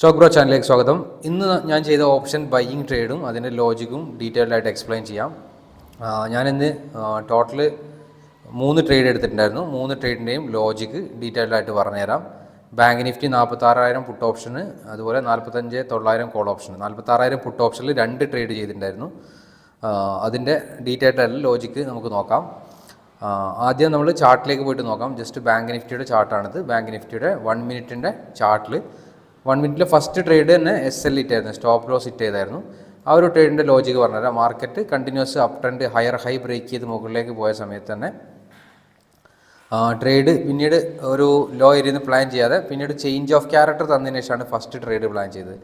Stock bro ചാനലിലേക്ക് സ്വാഗതം. ഇന്ന് ഞാൻ ചെയ്ത ഓപ്ഷൻ ബൈയിങ് ട്രേഡും അതിന്റെ ലോജിക്കും ഡീറ്റെയിൽഡ് ആയിട്ട് എക്സ്പ്ലെയിൻ ചെയ്യാം. ഞാൻ ഞാനിന്ന് ടോട്ടൽ മൂന്ന് ട്രേഡ് എടുത്തിട്ടുണ്ടായിരുന്നു. മൂന്ന് ട്രേഡിന്റെയും ലോജിക്ക് ഡീറ്റെയിൽഡ് ആയിട്ട് പറഞ്ഞുതരാം. ബാങ്ക് നിഫ്റ്റി നാൽപ്പത്താറായിരം പുട്ട് ഓപ്ഷന് അതുപോലെ നാൽപ്പത്തഞ്ച് തൊള്ളായിരം കോൾ ഓപ്ഷൻ നാൽപ്പത്താറായിരം പുട്ട് ഓപ്ഷനിൽ രണ്ട് ട്രേഡ് ചെയ്തിട്ടുണ്ടായിരുന്നു. അതിന്റെ ഡീറ്റെയിൽഡ് ആയിട്ടുള്ള ലോജിക്ക് നമുക്ക് നോക്കാം. ആദ്യം നമ്മൾ ചാർട്ടിലേക്ക് പോയിട്ട് നോക്കാം. ജസ്റ്റ് ബാങ്ക് നിഫ്റ്റിയുടെ ചാർട്ടാണിത് ബാങ്ക് നിഫ്റ്റിയുടെ വൺ മിനിറ്റിന്റെ ചാർട്ടിൽ വൺ മിനിറ്റിലെ ഫസ്റ്റ് ട്രേഡ് തന്നെ എസ് എൽ ഇറ്റായിരുന്നു സ്റ്റോപ്പ് ലോസ് ഇറ്റ് ചെയ്തായിരുന്നു ആ ഒരു ട്രേഡിന്റെ ലോജിക്ക് പറഞ്ഞുതരാം. Market continues up trend higher high break ചെയ്ത് മുകളിലേക്ക് പോയ സമയത്ത് തന്നെ ട്രേഡ് പിന്നീട് ഒരു ലോ ഏരിയയിൽ പ്ലാൻ ചെയ്യാതെ പിന്നീട് ചേഞ്ച് ഓഫ് ക്യാരക്ടർ തന്നതിന് ശേഷമാണ് ഫസ്റ്റ് ട്രേഡ് പ്ലാൻ ചെയ്തത്.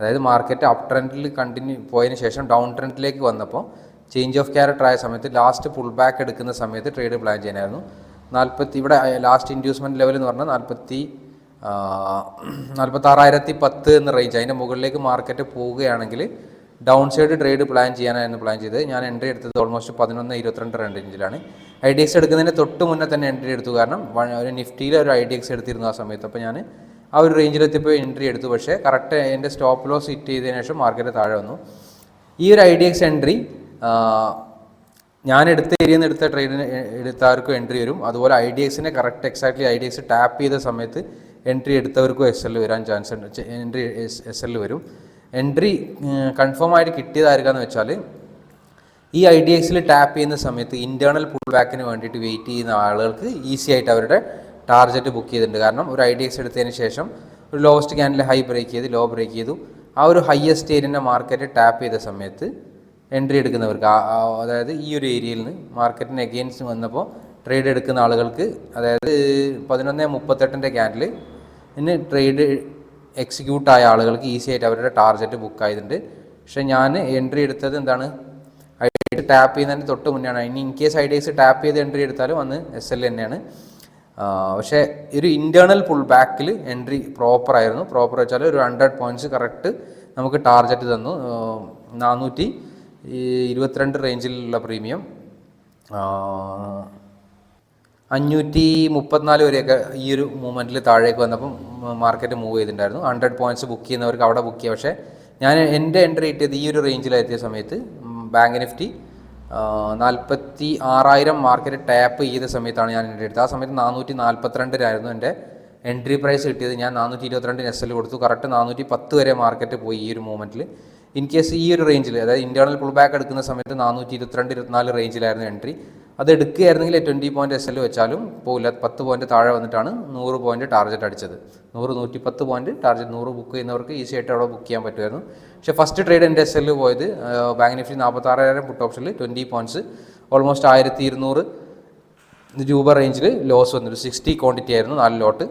അതായത് മാർക്കറ്റ് അപ് ട്രെൻഡിൽ കണ്ടിന്യൂ പോയതിന് ശേഷം ഡൗൺ ട്രെൻഡിലേക്ക് വന്നപ്പോൾ ചേഞ്ച് ഓഫ് ക്യാരക്ടർ ആയ സമയത്ത് ലാസ്റ്റ് പുൾ ബാക്ക് എടുക്കുന്ന സമയത്ത് ട്രേഡ് പ്ലാൻ ചെയ്യാനായിരുന്നു. നാൽപ്പത്തി ഇവിടെ ലാസ്റ്റ് ഇൻഡ്യൂസ്മെന്റ് ലെവൽ എന്ന് പറഞ്ഞാൽ നാൽപ്പത്തി നാൽപ്പത്താറായിരത്തി പത്ത് എന്ന റേഞ്ച് അതിന്റെ മുകളിലേക്ക് മാർക്കറ്റ് പോവുകയാണെങ്കിൽ ഡൗൺ സൈഡ് ട്രേഡ് പ്ലാൻ ചെയ്യാനായിരുന്നു പ്ലാൻ ചെയ്ത് ഞാൻ എൻട്രി എടുത്തത് ഓൾമോസ്റ്റ് പതിനൊന്ന് ഇരുപത്തിരണ്ട് റേഞ്ചിലാണ് ഐ ഡി എക്സ് എടുക്കുന്നതിന് തൊട്ട് മുന്നേ തന്നെ എൻട്രി എടുത്തു. കാരണം ഒരു നിഫ്റ്റിയിൽ ഒരു ഐ ഡി എക്സ് എടുത്തിരുന്നു ആ സമയത്ത്. അപ്പോൾ ഞാൻ ആ ഒരു റേഞ്ചിലെത്തിയപ്പോൾ എൻട്രി എടുത്തു. പക്ഷേ കറക്റ്റ് എന്റെ സ്റ്റോപ്പ് ലോസ് ഹിറ്റ് ചെയ്തതിന് ശേഷം മാർക്കറ്റ് താഴെ വന്നു. ഈ ഒരു ഐ ഡി എക്സ് എൻട്രി ഞാൻ എടുത്ത ഏരിയയിൽ നിന്ന് എടുത്ത ട്രേഡിന് എടുത്തവർക്കും എൻട്രി വരും. അതുപോലെ I D എക്സിനെ correct exactly I D X tap ചെയ്ത സമയത്ത് എൻട്രി എടുത്തവർക്കും എസ് എൽ വരാൻ ചാൻസ് ഉണ്ട്. എൻട്രി എസ് എൽ വരും. എൻട്രി കൺഫേം ആയിട്ട് കിട്ടിയതായിരിക്കാന്ന് വെച്ചാൽ ഈ ഐ ഡി എക്സിൽ ടാപ്പ് ചെയ്യുന്ന സമയത്ത് ഇന്റേർണൽ പുൾ ബാക്കിന് വേണ്ടിയിട്ട് വെയിറ്റ് ചെയ്യുന്ന ആളുകൾക്ക് ഈസി ആയിട്ട് അവരുടെ ടാർജറ്റ് ബുക്ക് ചെയ്തിട്ടുണ്ട്. കാരണം ഒരു ഐ ഡി എക്സ് എടുത്തതിന് ശേഷം ഒരു ലോവസ്റ്റ് ക്യാനിൽ ഹൈ ബ്രേക്ക് ചെയ്ത് ലോ ബ്രേക്ക് ചെയ്തു. ആ ഒരു ഹയസ്റ്റ് ഏരിയന്റെ മാർക്കറ്റ് ടാപ്പ് ചെയ്ത സമയത്ത് എൻട്രി എടുക്കുന്നവർക്ക് അതായത് ഈ ഒരു ഏരിയയിൽ നിന്ന് മാർക്കറ്റിന് എഗെയിൻസ്റ്റ് വന്നപ്പോൾ ട്രേഡ് എടുക്കുന്ന ആളുകൾക്ക് അതായത് പതിനൊന്ന് മുപ്പത്തെട്ടിന്റെ ക്യാൻഡിൽ ഇന്ന് ട്രേഡ് എക്സിക്യൂട്ട് ആയ ആളുകൾക്ക് ഈസി ആയിട്ട് അവരുടെ ടാർഗറ്റ് ബുക്ക് ആയതുണ്ട് പക്ഷേ ഞാൻ എൻട്രി എടുത്തത് എന്താണ്? ഐ ടാപ്പ് ചെയ്യുന്നതിന് തൊട്ട് മുന്നെയാണ്. ഇനി in case I D X tap ചെയ്ത് എൻട്രി എടുത്താലും അന്ന് എസ് എൽ തന്നെയാണ്. പക്ഷേ ഒരു ഇന്റേർണൽ പുൾ ബാക്കിൽ എൻട്രി പ്രോപ്പർ ആയിരുന്നു. പ്രോപ്പർ വെച്ചാൽ ഒരു ഹൺഡ്രഡ് പോയിന്റ്സ് കറക്റ്റ് നമുക്ക് ടാർഗറ്റ് തന്നു. നാനൂറ്റി ഇരുപത്തിരണ്ട് റേഞ്ചിലുള്ള പ്രീമിയം അഞ്ഞൂറ്റി മുപ്പത്തിനാല് വരെയൊക്കെ ഈ ഒരു മൂവ്മെന്റിൽ താഴേക്ക് വന്നപ്പം മാർക്കറ്റ് മൂവ് ചെയ്തിട്ടുണ്ടായിരുന്നു. ഹൺഡ്രഡ് പോയിന്റ്സ് ബുക്ക് ചെയ്യുന്നവർക്ക് അവിടെ ബുക്ക് ചെയ്യാം. പക്ഷേ ഞാൻ എന്റെ എൻട്രി കിട്ടിയത് ഈ ഒരു റേഞ്ചിലെത്തിയ സമയത്ത് ബാങ്ക് നിഫ്റ്റി നാൽപ്പത്തി ആറായിരം മാർക്കറ്റ് ടാപ്പ് ചെയ്ത സമയത്താണ് ഞാൻ എന്റെ എടുത്തത്. ആ സമയത്ത് നാനൂറ്റി നാൽപ്പത്തിരണ്ടിലായിരുന്നു എന്റെ എൻട്രി പ്രൈസ് കിട്ടിയത്. ഞാൻ നാനൂറ്റി ഇരുപത്തിരണ്ടിന് എസ് എൽ കൊടുത്തു. കറക്റ്റ് നാനൂറ്റി പത്ത് വരെ മാർക്കറ്റ് പോയി ഈ ഒരു മൂവ്മെന്റിൽ ഇൻ കേസ് ഈ ഒരു റേഞ്ചിൽ അതായത് ഇന്റേർണൽ പുൾ ബാക്ക് എടുക്കുന്ന സമയത്ത് നാനൂറ്റി ഇരുപത്തിരണ്ട് ഇരുപത്തിനാല് റേഞ്ചിലായിരുന്നു എൻട്രി അത് എടുക്കുകയായിരുന്നെങ്കിൽ ട്വന്റി പോയിന്റ് എസ് എൽ വെച്ചാലും പോകില്ല പത്ത് പോയിന്റ് താഴെ വന്നിട്ടാണ് നൂറ് പോയിന്റ് ടാർഗറ്റ് അടിച്ചത്. നൂറ് നൂറ്റി പത്ത് പോയിന്റ് ടാർഗറ്റ് നൂറ് ബുക്ക് ചെയ്യുന്നവർക്ക് ഈസി ആയിട്ട് അവിടെ ബുക്ക് ചെയ്യാൻ പറ്റുമായിരുന്നു. പക്ഷേ ഫസ്റ്റ് ട്രേഡ് എന്റെ എസ് എൽ പോയത് ബാങ്ക് നിഫ്റ്റി നാൽപ്പത്താറായിരം പുട്ട് ഓപ്ഷനിൽ ട്വന്റി പോയിന്റ്സ് ഓൾമോസ്റ്റ് ആയിരത്തി ഇരുന്നൂറ് രൂപ റേഞ്ചിൽ ലോസ് വന്നിട്ട് സിക്സ്റ്റി ക്വാണ്ടിറ്റി ആയിരുന്നു നാല് ലോട്ട്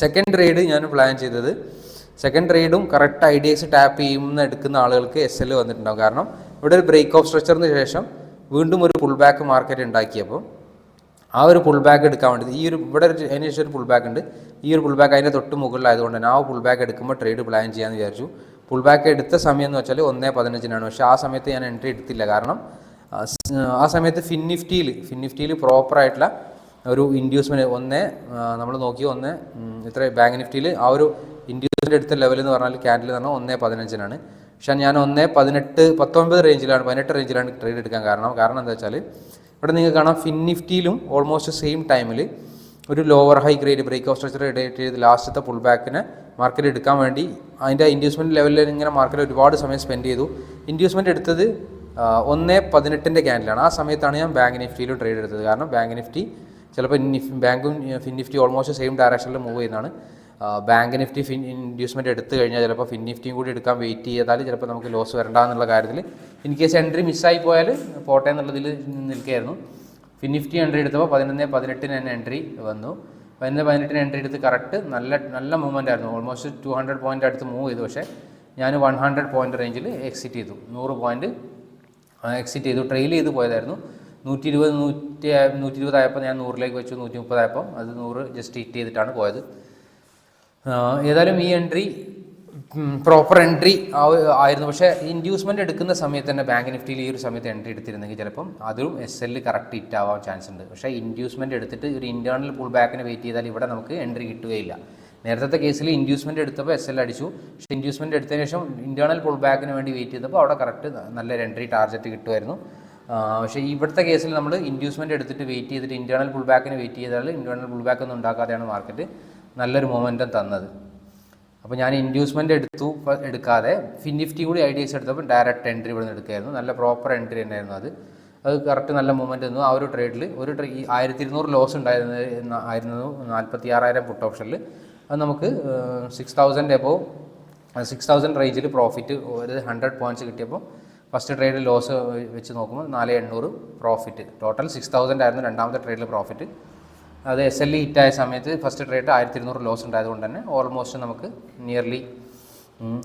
സെക്കൻഡ് ട്രേഡ് ഞാൻ പ്ലാൻ ചെയ്തത് second ട്രേഡും correct I D X tap ചെയ്യുന്ന എടുക്കുന്ന ആളുകൾക്ക് എസ് എൽ വന്നിട്ടുണ്ടാകും കാരണം ഇവിടെ ഒരു ബ്രേക്ക് ഓഫ് സ്ട്രക്ചറിന് ശേഷം വീണ്ടും ഒരു പുൾ ബാക്ക് മാർക്കറ്റ് ഉണ്ടാക്കിയപ്പോൾ ആ ഒരു പുൾ ബാക്ക് എടുക്കാൻ വേണ്ടി ഈ ഒരു ഇവിടെ ഒരു അതിന് ശേഷം ഒരു പുൾ ബാക്ക് ഉണ്ട്. ഈ ഒരു പുൾ ബാക്ക് അതിന്റെ തൊട്ട് മുകളിലായതുകൊണ്ട് തന്നെ ആ പുൾ ബാക്ക് എടുക്കുമ്പോൾ ട്രേഡ് പ്ലാൻ ചെയ്യാമെന്ന് വിചാരിച്ചു. പുൾ ബാക്ക് എടുത്ത സമയം എന്ന് വെച്ചാൽ ഒന്നേ പതിനഞ്ചിനാണ്. പക്ഷേ ആ സമയത്ത് ഞാൻ എൻട്രി എടുത്തില്ല. കാരണം ആ സമയത്ത് ഫിൻ നിഫ്റ്റിയിൽ ഫിൻ നിഫ്റ്റിയിൽ പ്രോപ്പറായിട്ടുള്ള ഒരു ഇൻഡ്യൂസ്മെന്റ് ഒന്ന് നമ്മൾ നോക്കി ഒന്ന് ഇത്ര ബാങ്ക് നിഫ്റ്റിയിൽ ആ ഒരു ഇൻഡ്യൂസ്മെന്റ് എടുത്ത ലെവൽ എന്ന് പറഞ്ഞാൽ ക്യാൻഡിൽ എന്ന് പറഞ്ഞാൽ ഒന്നേ പതിനഞ്ചിനാണ്. പക്ഷേ ഞാൻ ഒന്നേ പതിനെട്ട് പത്തൊൻപത് റേഞ്ചിലാണ് പതിനെട്ട് റേഞ്ചിലാണ് ട്രേഡ് എടുക്കാൻ കാരണം. കാരണം എന്താ വെച്ചാൽ ഇവിടെ നിങ്ങൾക്ക് കാണാം ഫിൻ നിഫ്റ്റിയിലും ഓൾമോസ്റ്റ് സെയിം ടൈമിൽ ഒരു lower high grade break of structure ഇടയിട്ട് ചെയ്ത് ലാസ്റ്റത്തെ പുൾ ബാക്കിനെ മാർക്കറ്റ് എടുക്കാൻ വേണ്ടി അതിന്റെ ഇൻഡ്യൂസ്മെന്റ് ലെവലിൽ ഇങ്ങനെ മാർക്കറ്റ് ഒരുപാട് സമയം സ്പെൻഡ് ചെയ്തു. ഇൻഡ്യൂസ്മെന്റ് എടുത്തത് ഒന്ന് പതിനെട്ടിന്റെ ക്യാൻഡിലാണ് ആ സമയത്താണ് ഞാൻ ബാങ്ക് നിഫ്റ്റിയിൽ ട്രേഡ് എടുത്തത്. കാരണം ബാങ്ക് നിഫ്റ്റി ചിലപ്പോൾ നിഫ് ബാങ്കും ഫിൻ നിഫ്റ്റി ഓൾമോസ്റ്റ് സെയിം ഡയറക്ഷനിൽ മൂവ് ചെയ്യുന്നതാണ്. ബാങ്ക് നിഫ്റ്റി ഫിൻ ഇൻഡ്യൂസ്മെന്റ് എടുത്തു കഴിഞ്ഞാൽ ചിലപ്പോൾ ഫിൻ നിഫ്റ്റിയും കൂടി എടുക്കാൻ വെയിറ്റ് ചെയ്താൽ ചിലപ്പോൾ നമുക്ക് ലോസ് വരണ്ട എന്നുള്ള കാര്യത്തിൽ ഇൻ കേസ് എൻട്രി മിസ്സായി പോയാൽ പോട്ടെ എന്നുള്ളതിൽ നിൽക്കുകയായിരുന്നു. ഫിൻ നിഫ്റ്റി എൻട്രി എടുത്തപ്പോൾ പതിനൊന്ന് പതിനെട്ടിന് തന്നെ എൻട്രി വന്നു. പതിനൊന്ന് പതിനെട്ടിന് എൻട്രി എടുത്ത് കറക്റ്റ് നല്ല നല്ല മൂവ്മെന്റ് ആയിരുന്നു. ഓൾമോസ്റ്റ് ടു ഹൺഡ്രഡ് പോയിന്റ് അടുത്ത് മൂവ് ചെയ്തു. പക്ഷേ ഞാൻ വൺ ഹൺഡ്രഡ് പോയിന്റ് റേഞ്ചിൽ എക്സിറ്റ് ചെയ്തു. നൂറ് പോയിന്റ് എക്സിറ്റ് ചെയ്തു. ട്രെയിൽ ചെയ്ത് പോയതായിരുന്നു. നൂറ്റി ഇരുപത് നൂറ്റി നൂറ്റി ഇരുപതായപ്പോൾ ഞാൻ നൂറിലേക്ക് വെച്ചു. നൂറ്റി മുപ്പതായപ്പോൾ അത് നൂറ് ജസ്റ്റ് ഹിറ്റ് ചെയ്തിട്ടാണ് പോയത്. ഏതായാലും ഈ എൻട്രി പ്രോപ്പർ എൻട്രി ആയിരുന്നു. പക്ഷേ ഇൻഡ്യൂസ്മെന്റ് എടുക്കുന്ന സമയത്ത് തന്നെ ബാങ്ക് നിഫ്റ്റിയിൽ ഈ ഒരു സമയത്ത് എൻട്രി എടുത്തിരുന്നെങ്കിൽ ചിലപ്പം അതും എസ് എല്ലിൽ കറക്റ്റ് ഹിറ്റ് ആവാൻ ചാൻസ് ഉണ്ട്. പക്ഷേ ഇൻഡ്യൂസ്മെന്റ് എടുത്തിട്ട് ഒരു ഇന്റേർണൽ പുൾ ബാക്കിന് വെയിറ്റ് ചെയ്താൽ ഇവിടെ നമുക്ക് എൻട്രി കിട്ടുകയില്ല. നേരത്തെ കേസിൽ ഇൻഡ്യൂസ്മെന്റ് എടുത്തപ്പോൾ എസ് എൽ അടിച്ചു. പക്ഷേ ഇൻഡ്യൂസ്മെന്റ് എടുത്തതിന് ശേഷം ഇന്റേർണൽ പുൾ ബാക്കിന് വേണ്ടി വെയിറ്റ് ചെയ്തപ്പോൾ അവിടെ കറക്റ്റ് നല്ലൊരു എൻട്രി ടാർഗറ്റ് കിട്ടുമായിരുന്നു. പക്ഷേ ഇവിടുത്തെ കേസിൽ നമ്മൾ ഇൻഡ്യൂസ്മെന്റ് എടുത്തിട്ട് വെയിറ്റ് ചെയ്തിട്ട് ഇന്റേർണൽ പുൾ ബാക്കിന് വെയിറ്റ് ചെയ്താൽ ഇന്റേർണൽ പുൾ ബാക്ക് ഒന്നും ഉണ്ടാക്കാതെയാണ് മാർക്കറ്റ് നല്ലൊരു മൊമെന്റം തന്നത്. അപ്പോൾ ഞാൻ ഇൻഡ്യൂസ്മെന്റ് എടുത്തു എടുക്കാതെ ഫിൻ നിഫ്റ്റി കൂടി ഐഡിയസ് എടുത്തപ്പോൾ ഡയറക്റ്റ് എൻട്രി ഇവിടെ നിന്ന് എടുക്കുകയായിരുന്നു നല്ല പ്രോപ്പർ എൻട്രി തന്നെയായിരുന്നു അത്. അത് കറക്റ്റ് നല്ല മൂവ്മെന്റ് തന്നു. ആ ഒരു ട്രേഡിൽ ഒരു ട്രേ ഈ ആയിരത്തി ഇരുന്നൂറ് ലോസ് ഉണ്ടായിരുന്ന ആയിരുന്നു നാൽപ്പത്തി ആറായിരം പുട്ട് ഓപ്ഷനിൽ അത് നമുക്ക് six thousand above six thousand റേഞ്ചിൽ പ്രോഫിറ്റ് ഒരു ഹൺഡ്രഡ് പോയിന്റ്സ് കിട്ടിയപ്പോൾ ഫസ്റ്റ് ട്രേഡിൽ ലോസ് വെച്ച് നോക്കുമ്പോൾ നാല് എണ്ണൂറ് പ്രോഫിറ്റ് ടോട്ടൽ സിക്സ് തൗസൻഡ് ആയിരുന്നു രണ്ടാമത്തെ ട്രേഡിൽ പ്രോഫിറ്റ് അത് എസ് എൽ ഇ ഹിറ്റായ സമയത്ത് ഫസ്റ്റ് ട്രേഡ് ആയിരത്തി ഇരുന്നൂറ് ലോസ് ഉണ്ടായതുകൊണ്ട് തന്നെ ഓൾമോസ്റ്റ് നമുക്ക് നിയർലി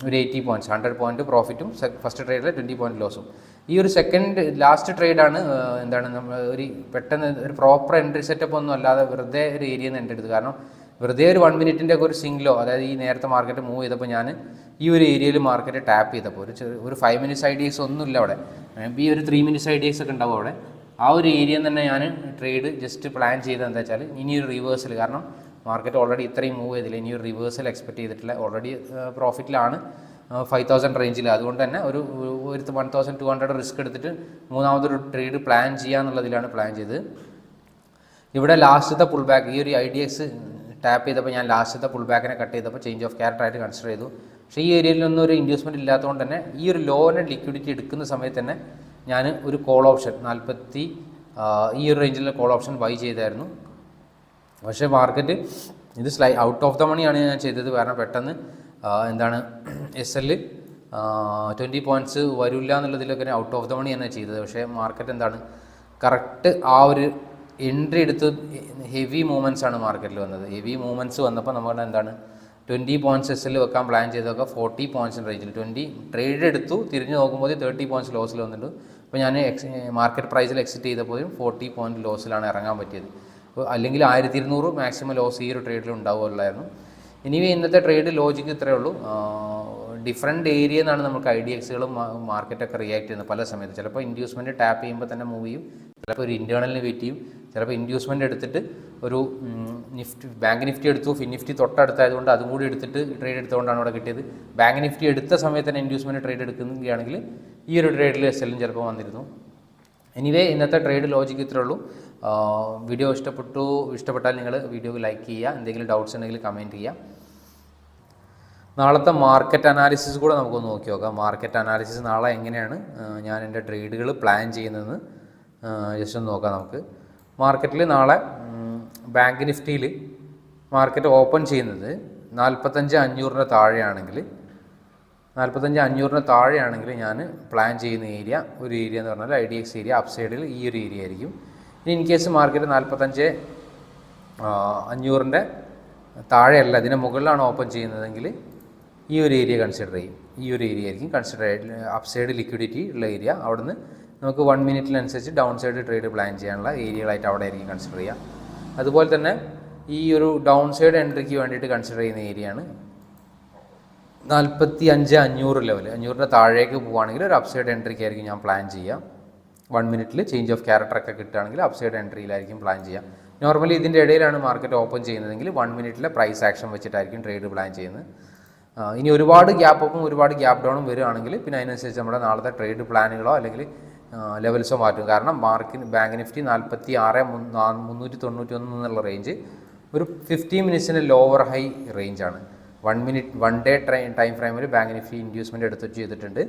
ഒരു എയ്റ്റി പോയിന്റ്സ് ഹൺഡ്രഡ് പോയിന്റ് പ്രോഫിറ്റും ഫസ്റ്റ് ട്രേഡിൽ ട്വന്റി പോയിന്റ് ലോസും ഈ ഒരു സെക്കൻഡ് ലാസ്റ്റ് ട്രേഡാണ് എന്താണ് നമ്മൾ ഒരു പെട്ടെന്ന് ഒരു പ്രോപ്പർ എൻട്രി സെറ്റപ്പ് ഒന്നും അല്ലാതെ വെറുതെ ഒരു ഏരിയ നിന്ന് എന്റെ എടുത്ത് കാരണം വെറുതെ ഒരു വൺ മിനിറ്റിന്റെ ഒക്കെ ഒരു സിംഗിലോ അതായത് ഈ നേരത്തെ മാർക്കറ്റ് മൂവ് ചെയ്തപ്പോൾ ഞാൻ ഈ ഒരു ഏരിയയിൽ മാർക്കറ്റ് ടാപ്പ് ചെയ്തപ്പോൾ ഒരു ഒരു ഫൈവ് മിനിറ്റ്സ് ഐഡിയസ് ഒന്നുമില്ല അവിടെ. ഈ ഒരു ത്രീ മിനിറ്റ്സ് ഐഡിയസ് ഒക്കെ ഉണ്ടാവും അവിടെ. ആ ഒരു ഏരിയ തന്നെ ഞാൻ ട്രേഡ് ജസ്റ്റ് പ്ലാൻ ചെയ്തത് എന്താ വെച്ചാൽ ഇനിയൊരു റിവേഴ്സൽ കാരണം മാർക്കറ്റ് ഓൾറെഡി ഇത്രയും മൂവ് ചെയ്തില്ല. ഇനിയൊരു റിവേഴ്സൽ എക്സ്പെക്ട് ചെയ്തിട്ടില്ല. ഓൾറെഡി പ്രോഫിറ്റിലാണ് ഫൈവ് തൗസൻഡ് റേഞ്ചിൽ അതുകൊണ്ട് തന്നെ ഒരു ഒരു one thousand two hundred risk എടുത്തിട്ട് മൂന്നാമതൊരു ട്രേഡ് പ്ലാൻ ചെയ്യാന്നുള്ളതിലാണ് പ്ലാൻ ചെയ്തത്. ഇവിടെ ലാസ്റ്റത്തെ പുൾ ബാക്ക് ഈ ഒരു ഐ ഡി എക്സ് ടാപ്പ് ചെയ്തപ്പോൾ ഞാൻ ലാസ്റ്റത്തെ പുൾ ബാക്കിനെ കട്ട് ചെയ്തപ്പോൾ ചേഞ്ച് ഓഫ് ക്യാരക്ടർ ആയിട്ട് കൺസിഡർ ചെയ്തു. പക്ഷേ ഈ ഏരിയയിലൊന്നും ഒരു ഇൻവെസ്റ്റ്മെന്റ് ഇല്ലാത്തതുകൊണ്ട് തന്നെ ഈ ഒരു ലോവിനെ ലിക്വിഡിറ്റി എടുക്കുന്ന സമയത്ത് തന്നെ ഞാൻ ഒരു കോൾ ഓപ്ഷൻ നാൽപ്പത്തി ഈ ഒരു റേഞ്ചിലെ കോൾ ഓപ്ഷൻ ബൈ ചെയ്തായിരുന്നു. പക്ഷേ മാർക്കറ്റ് ഇത് സ്ലൈ ഔട്ട് ഓഫ് ദ മണിയാണ് ഞാൻ ചെയ്തത്. കാരണം പെട്ടെന്ന് എന്താണ് എസ് എല്ലിൽ ട്വന്റി പോയിന്റ്സ് വരില്ല എന്നുള്ളതിലൊക്കെ ഔട്ട് ഓഫ് ദ മണി തന്നെ ചെയ്തത്. പക്ഷേ മാർക്കറ്റ് എന്താണ് കറക്റ്റ് ആ ഒരു എൻട്രി എടുത്ത് ഹെവി മൂവ്മെന്റ്സ് ആണ് മാർക്കറ്റിൽ വന്നത്. ഹെവി മൂവ്മെന്റ്സ് വന്നപ്പോൾ നമ്മൾ എന്താണ് ട്വന്റി പോയിന്റ്സ് എസ് എൽ വെക്കാൻ പ്ലാൻ ചെയ്തൊക്കെ ഫോർട്ടി പോയിന്റ്സിന്റെ റേഞ്ചിൽ ട്വന്റി ട്രേഡ് എടുത്തു തിരിഞ്ഞ് നോക്കുമ്പോൾ തേർട്ടി പോയിന്റ്സ് ലോസിൽ വന്നിട്ടുണ്ട് അപ്പോൾ ഞാൻ എക്സ് മാർക്കറ്റ് പ്രൈസിൽ എക്സിറ്റ് ചെയ്തപ്പോഴും ഫോർട്ടി പോയിന്റ് ലോസിലാണ് ഇറങ്ങാൻ പറ്റിയത്. അപ്പോൾ അല്ലെങ്കിൽ ആയിരത്തി ഇരുന്നൂറ് മാക്സിമം ലോസ് ഈ ഒരു ട്രേഡിൽ ഉണ്ടാവുമല്ലായിരുന്നു ഇനി ഇന്നത്തെ ട്രേഡ് ലോജിക്ക് ഇത്രയേ ഉള്ളൂ. ഡിഫറെന്റ് ഏരിയ എന്നാണ് നമുക്ക് ഐ ഡി എക്സുകളും മാർക്കറ്റൊക്കെ റിയാക്ട് ചെയ്യുന്നത് പല സമയത്ത്. ചിലപ്പോൾ ഇൻഡ്യൂസ്മെന്റ് ടാപ്പ് ചെയ്യുമ്പോൾ തന്നെ മൂവ് ചെയ്യും. ചിലപ്പോൾ ഒരു ഇന്റേർണലിന് വെയിറ്റ് ചെയ്യും. ചിലപ്പോൾ ഇൻഡ്യൂസ്മെന്റ് എടുത്തിട്ട് ഒരു നിഫ്റ്റി ബാങ്ക് നിഫ്റ്റി എടുത്തു. ഫിൻ നിഫ്റ്റി തൊട്ടടുത്തായതുകൊണ്ട് അതും കൂടി എടുത്തിട്ട് ട്രേഡ് എടുത്തുകൊണ്ടാണ് അവിടെ കിട്ടിയത്. ബാങ്ക് നിഫ്റ്റി എടുത്ത സമയത്ത് തന്നെ ഇൻഡ്യൂസ്മെന്റ് ട്രേഡ് എടുക്കുകയാണെങ്കിൽ ഈ ഒരു ട്രേഡിൽ എസ് എല്ലും ചിലപ്പോൾ വന്നിരുന്നു. എനിവേ ഇന്നത്തെ ട്രേഡ് ലോജിക്ക് ഇത്രേ ഉള്ളൂ. വീഡിയോ ഇഷ്ടപ്പെട്ടു ഇഷ്ടപ്പെട്ടാൽ നിങ്ങൾ വീഡിയോ ലൈക്ക് ചെയ്യുക. എന്തെങ്കിലും ഡൗട്ട്സ് ഉണ്ടെങ്കിൽ കമന്റ് ചെയ്യുക. നാളത്തെ മാർക്കറ്റ് അനാലിസിസ് കൂടെ നമുക്കൊന്ന് നോക്കി നോക്കാം. മാർക്കറ്റ് അനാലിസിസ് നാളെ എങ്ങനെയാണ് ഞാൻ എന്റെ ട്രേഡുകൾ പ്ലാൻ ചെയ്യുന്നതെന്ന് ജസ്റ്റ് ഒന്ന് നോക്കാം നമുക്ക്. മാർക്കറ്റിൽ നാളെ ബാങ്ക് നിഫ്റ്റിയിൽ മാർക്കറ്റ് ഓപ്പൺ ചെയ്യുന്നത് നാൽപ്പത്തഞ്ച് അഞ്ഞൂറിന് താഴെയാണെങ്കിൽ നാൽപ്പത്തഞ്ച് അഞ്ഞൂറിന് താഴെയാണെങ്കിൽ ഞാൻ പ്ലാൻ ചെയ്യുന്ന ഏരിയ ഒരു ഏരിയ എന്ന് പറഞ്ഞാൽ ഐ ഡി എക്സ് ഏരിയ അപ്സൈഡിൽ ഈ ഒരു ഏരിയ ആയിരിക്കും. ഇനി ഇൻ കേസ് മാർക്കറ്റ് നാൽപ്പത്തഞ്ച് അഞ്ഞൂറിന്റെ താഴെയല്ല ഇതിന് മുകളിലാണ് ഓപ്പൺ ചെയ്യുന്നതെങ്കിൽ ഈ ഒരു ഏരിയ കൺസിഡർ ചെയ്യും. ഈ ഒരു ഏരിയ ആയിരിക്കും കൺസിഡർ അപ്സൈഡ് ലിക്വിഡിറ്റി ഉള്ള ഏരിയ അവിടുന്ന് നമുക്ക് വൺ മിനിറ്റിനനുസരിച്ച് ഡൗൺ സൈഡ് ട്രേഡ് പ്ലാൻ ചെയ്യാനുള്ള ഏരിയകളായിട്ട് അവിടെ ആയിരിക്കും കൺസിഡർ ചെയ്യുക അതുപോലെ തന്നെ ഈ ഒരു ഡൗൺ സൈഡ് എൻട്രിക്ക് വേണ്ടിയിട്ട് കൺസിഡർ ചെയ്യുന്ന ഏരിയയാണ് നാൽപ്പത്തി അഞ്ച് അഞ്ഞൂറ് ലെവൽ അഞ്ഞൂറിന്റെ താഴേക്ക് പോവുകയാണെങ്കിൽ ഒരു അപ്സൈഡ് എൻട്രിക്ക് ആയിരിക്കും ഞാൻ പ്ലാൻ ചെയ്യുക വൺ മിനിറ്റിൽ ചേഞ്ച് ഓഫ് ക്യാരക്ടറൊക്കെ കിട്ടുകയാണെങ്കിൽ അപ്സൈഡ് എൻട്രിയിലായിരിക്കും പ്ലാൻ ചെയ്യുക നോർമലി ഇതിന്റെ ഇടയിലാണ് മാർക്കറ്റ് ഓപ്പൺ ചെയ്യുന്നതെങ്കിൽ വൺ മിനിറ്റിലെ പ്രൈസ് ആക്ഷൻ വെച്ചിട്ടായിരിക്കും ട്രേഡ് പ്ലാൻ ചെയ്യുന്നത്. ഇനി ഒരുപാട് ഗ്യാപ്പ് അപ്പും ഒരുപാട് ഗ്യാപ്പ് ഡൗണും വരികയാണെങ്കിൽ പിന്നെ അതിനനുസരിച്ച് നമ്മുടെ നാളത്തെ ട്രേഡ് പ്ലാനുകളോ അല്ലെങ്കിൽ ലെവൽസോ മാറ്റും. കാരണം മാർക്കിന് ബാങ്ക് നിഫ്റ്റി നാൽപ്പത്തി ആറ് മുന്നൂറ്റി തൊണ്ണൂറ്റി ഒന്ന് എന്നുള്ള റേഞ്ച് ഒരു ഫിഫ്റ്റി മിനിറ്റ്സിന് lower high റേഞ്ചാണ് one minute one day try time ഫ്രെയിമിൽ ബാങ്ക് നിഫ്റ്റി ഇൻഡ്യൂസ്മെന്റ് എടുത്ത് ചെയ്തിട്ടുണ്ട്.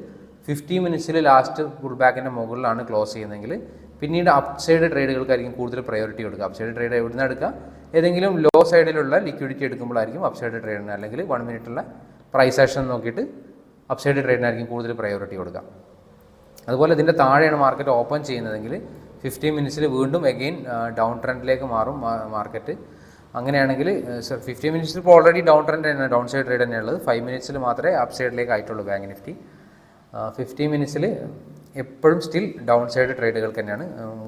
ഫിഫ്റ്റി മിനിറ്റ്സിൽ ലാസ്റ്റ് ഫുൾ ബാക്കിന്റെ മുകളിലാണ് ക്ലോസ് ചെയ്യുന്നതെങ്കിൽ പിന്നീട് അപ് സൈഡ് ട്രേഡുകൾക്കായിരിക്കും കൂടുതൽ പ്രയോറിറ്റി കൊടുക്കുക. അപ്സൈഡ് ട്രേഡ് എവിടെ നിന്ന് എടുക്കുക? ഏതെങ്കിലും ലോ സൈഡിലുള്ള ലിക്വിഡിറ്റി എടുക്കുമ്പോഴായിരിക്കും അപ് സൈഡ് ട്രേഡിന് അല്ലെങ്കിൽ വൺ മിനിറ്റുള്ള പ്രൈസ് ആക്ഷൻ നോക്കിയിട്ട് അപ്സൈഡ് ട്രേഡിനായിരിക്കും കൂടുതൽ പ്രയോറിറ്റി കൊടുക്കുക. അതുപോലെ ഇതിന്റെ താഴെയാണ് മാർക്കറ്റ് ഓപ്പൺ ചെയ്യുന്നതെങ്കിൽ ഫിഫ്റ്റീൻ മിനിറ്റ്സിൽ വീണ്ടും എഗെയിൻ ഡൗൺ ട്രെൻഡിലേക്ക് മാറും മാർക്കറ്റ് അങ്ങനെയാണെങ്കിൽ ഫിഫ്റ്റീൻ മിനിറ്റ്സിൽ ഇപ്പോൾ ഓൾറെഡി ഡൗൺ ട്രെൻഡ് തന്നെ ഡൗൺ സൈഡ് ട്രേഡ് തന്നെയുള്ളത് ഫൈവ് മിനിറ്റ്സിൽ മാത്രമേ അപ്സൈഡിലേക്ക് ആയിട്ടുള്ളൂ ബാങ്ക് നിഫ്റ്റി ഫിഫ്റ്റി മിനിറ്റ്സിൽ എപ്പോഴും സ്റ്റിൽ ഡൗൺ സൈഡ് ട്രേഡുകൾക്ക് തന്നെയാണ്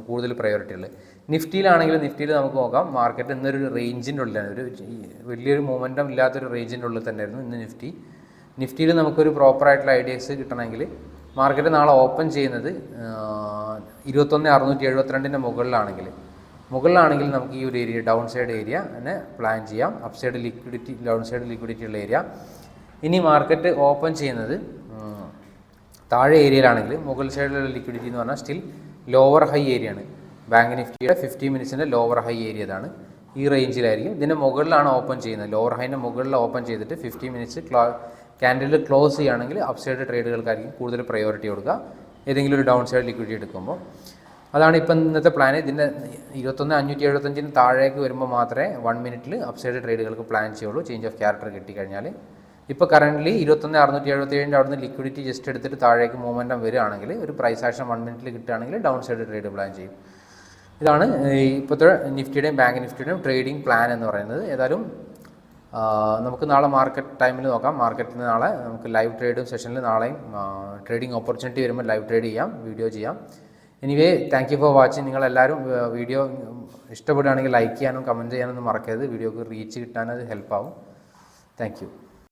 കൂടുതൽ പ്രയോറിറ്റി ഉള്ളത്. നിഫ്റ്റിയിലാണെങ്കിൽ നിഫ്റ്റിയിൽ നമുക്ക് നോക്കാം. മാർക്കറ്റ് ഇന്നൊരു റേഞ്ചിന്റെ ഉള്ളിലാണ്. ഒരു വലിയൊരു മൊമെന്റം ഇല്ലാത്തൊരു റേഞ്ചിന്റെ ഉള്ളിൽ തന്നെയായിരുന്നു ഇന്ന് നിഫ്റ്റി. നിഫ്റ്റിയിൽ നമുക്കൊരു പ്രോപ്പറായിട്ടുള്ള ഐഡിയസ് കിട്ടണമെങ്കിൽ മാർക്കറ്റ് നാളെ ഓപ്പൺ ചെയ്യുന്നത് ഇരുപത്തൊന്ന് അറുന്നൂറ്റി എഴുപത്തിരണ്ടിന്റെ മുകളിലാണെങ്കിൽ. മുകളിലാണെങ്കിൽ നമുക്ക് ഈ ഒരു ഏരിയ ഡൗൺ സൈഡ് ഏരിയ തന്നെ പ്ലാൻ ചെയ്യാം. Upside side liquidity down side liquidity ഉള്ള ഏരിയ ഇനി മാർക്കറ്റ് ഓപ്പൺ ചെയ്യുന്നത് താഴെ ഏരിയയിലാണെങ്കിൽ മുകൾ സൈഡിലുള്ള ലിക്വിഡിറ്റി എന്ന് പറഞ്ഞാൽ സ്റ്റിൽ ലോവർ ഹൈ ഏരിയ ആണ്. ബാങ്ക് നിഫ്റ്റിയുടെ ഫിഫ്റ്റി മിനിറ്റ്സിന്റെ ലോവർ ഹൈ ഏരിയ ഇതാണ്. ഈ റേഞ്ചിലായിരിക്കും ഇതിന്റെ മുകളിലാണ് ഓപ്പൺ ചെയ്യുന്നത്. ലോവർ ഹൈന്റെ മുകളിൽ ഓപ്പൺ ചെയ്തിട്ട് ഫിഫ്റ്റി മിനിറ്റ്സ് ക്ലോ ക്യാൻഡിൽ ക്ലോസ് ചെയ്യുകയാണെങ്കിൽ അപ്സൈഡ് സൈഡ് ട്രേഡുകൾക്കായിരിക്കും കൂടുതൽ പ്രയോറിറ്റി കൊടുക്കുക. ഏതെങ്കിലും ഒരു ഡൗൺ സൈഡ് ലിക്വിഡിറ്റി എടുക്കുമ്പോൾ. അതാണ് ഇപ്പം ഇന്നത്തെ പ്ലാൻ ഇതിന്റെ ഇരുപത്തൊന്ന് അഞ്ഞൂറ്റി എഴുപത്തഞ്ചിന് താഴേക്ക് വരുമ്പോൾ മാത്രമേ വൺ മിനിറ്റിൽ അപ്സൈഡ് സൈഡ് ട്രേഡുകൾക്ക് പ്ലാൻ ചെയ്യുള്ളൂ. ചേഞ്ച് ഓഫ് ക്യാരക്ടർ കിട്ടിക്കഴിഞ്ഞാൽ ഇപ്പോൾ കറന്റ്ലി ഇരുപത്തൊന്ന് അറുന്നൂറ്റി എഴുപത്തി ഏഴിന്റെ അവിടുന്ന് ലിക്വിഡിറ്റി ജസ്റ്റ് എടുത്തിട്ട് താഴേക്ക് മൂവ്മെന്റം വരികയാണെങ്കിൽ ഒരു പ്രൈസ് ആക്ഷൻ വൺ മിനിറ്റിൽ കിട്ടുകയാണെങ്കിൽ ഡൗൺ സൈഡ് ട്രേഡ് പ്ലാൻ ചെയ്യും. ഇതാണ് ഇപ്പോഴത്തെ നിഫ്റ്റിയുടെയും ബാങ്ക് നിഫ്റ്റിയുടെയും ട്രേഡിംഗ് പ്ലാൻ എന്ന് പറയുന്നത്. ഏതായാലും നമുക്ക് നാളെ മാർക്കറ്റ് ടൈമിൽ നോക്കാം. മാർക്കറ്റിൽ നാളെ നമുക്ക് ലൈവ് ട്രേഡും സെഷനിൽ നാളെയും ട്രേഡിംഗ് ഓപ്പർച്യൂണിറ്റി വരുമ്പോൾ ലൈവ് ട്രേഡ് ചെയ്യാം വീഡിയോ ചെയ്യാം. Anyway thank you for watching നിങ്ങളെല്ലാവരും വീഡിയോ ഇഷ്ടപ്പെടുകയാണെങ്കിൽ ലൈക്ക് ചെയ്യാനും കമന്റ് ചെയ്യാനൊന്നും മറക്കരുത്. വീഡിയോക്ക് റീച്ച് കിട്ടാൻ അത് ഹെൽപ്പാവും താങ്ക് യു